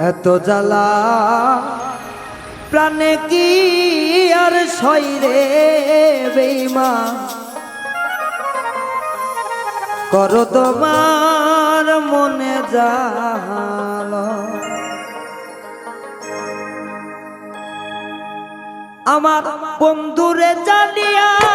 এত জ্বালা প্রাণে কি আর সইরে বেইমা করো তোমার মনে জাল আমার বন্ধুরে জানিয়া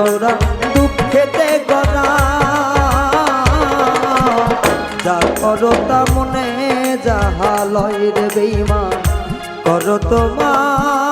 জোড়া দুঃখেতে গড়া যা করো তা মনে যাহা লয় রে বেইমা কর তোমার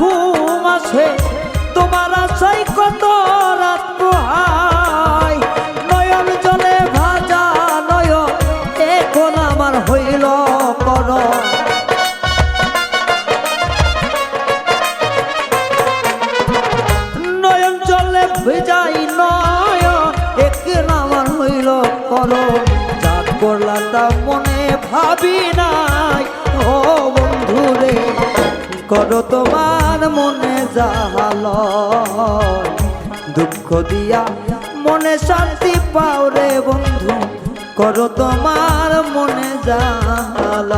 ঘুম আসে। তোমার আশাই কত রাত নয়ন জলে ভাজা নয়ন, এখন আমার হইল কর নয়ন জলে ভেজাই নয়ন, এখন আমার হইল কর যা করলা তা মনে ভাবি নাই। ও বন্ধুরে করো তোমার? মনে জাহাল। দুঃখ দিয়া মনে শান্তি পাও রে বন্ধু করো তোমার মনে জাহাল।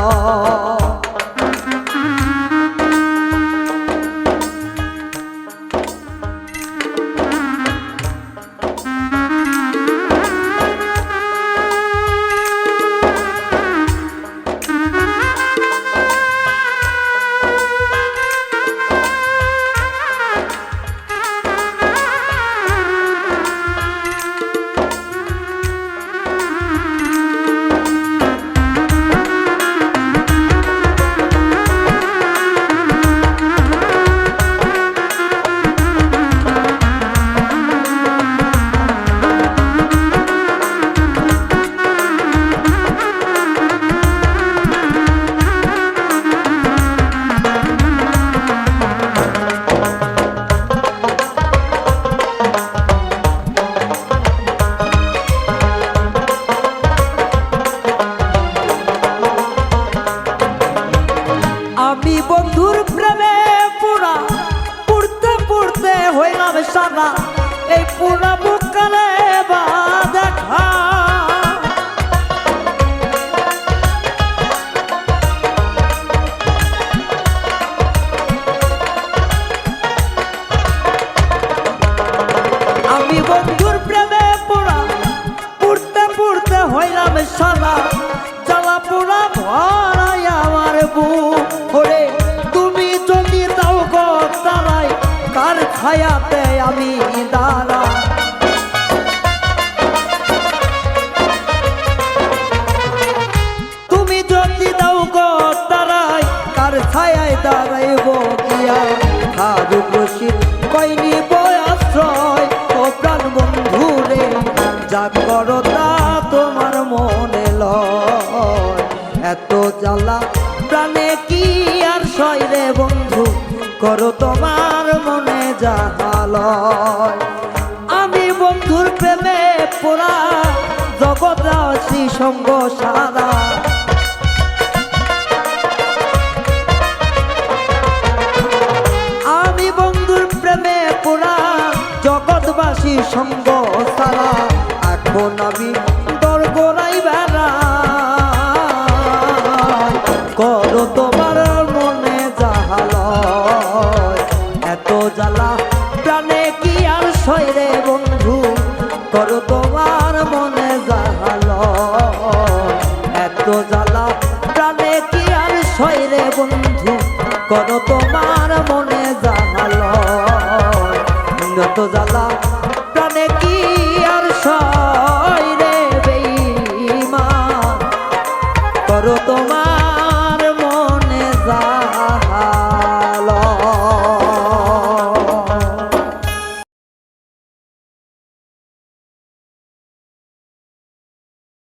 আমি বন্ধুর প্রেমে পোড়া। পুড়তে পুড়তে হইলাম সালা জ্বালা পোড়া ভরাই আমার বুক। ওরে, তুমি যদি দাও গো তারাই, তার ছায়াতে আমি দাঁড়া। তুমি যদি দাও গো তারাই, তার ছায়ায় দাঁড়াইব জ্বালা। প্রাণে কি আর সয় রে বন্ধু? করো তোমার মনে যাহালয় আমি বন্ধুর প্রেমে পোড়া জগৎ সঙ্গ সারা। আমি বন্ধুর প্রেমে পোড়া জগৎবাসী সঙ্গ সারা। এখন আমি দরগোড়াই বেড়া তোমার মনে জাহালয়। এত জ্বালা, প্রাণে কি আর সয়রে বন্ধু? করো তোমার মনে জাহালয়। এত জ্বালা, প্রাণে কি আর সয়রে বন্ধু? করো তোমার মনে জাহালয়। যত জ্বালা